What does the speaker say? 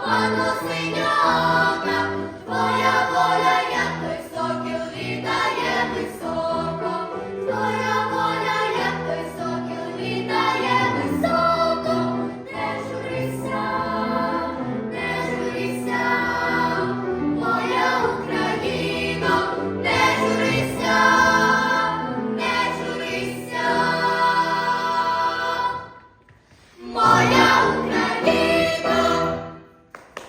пану синяка, твоя воля.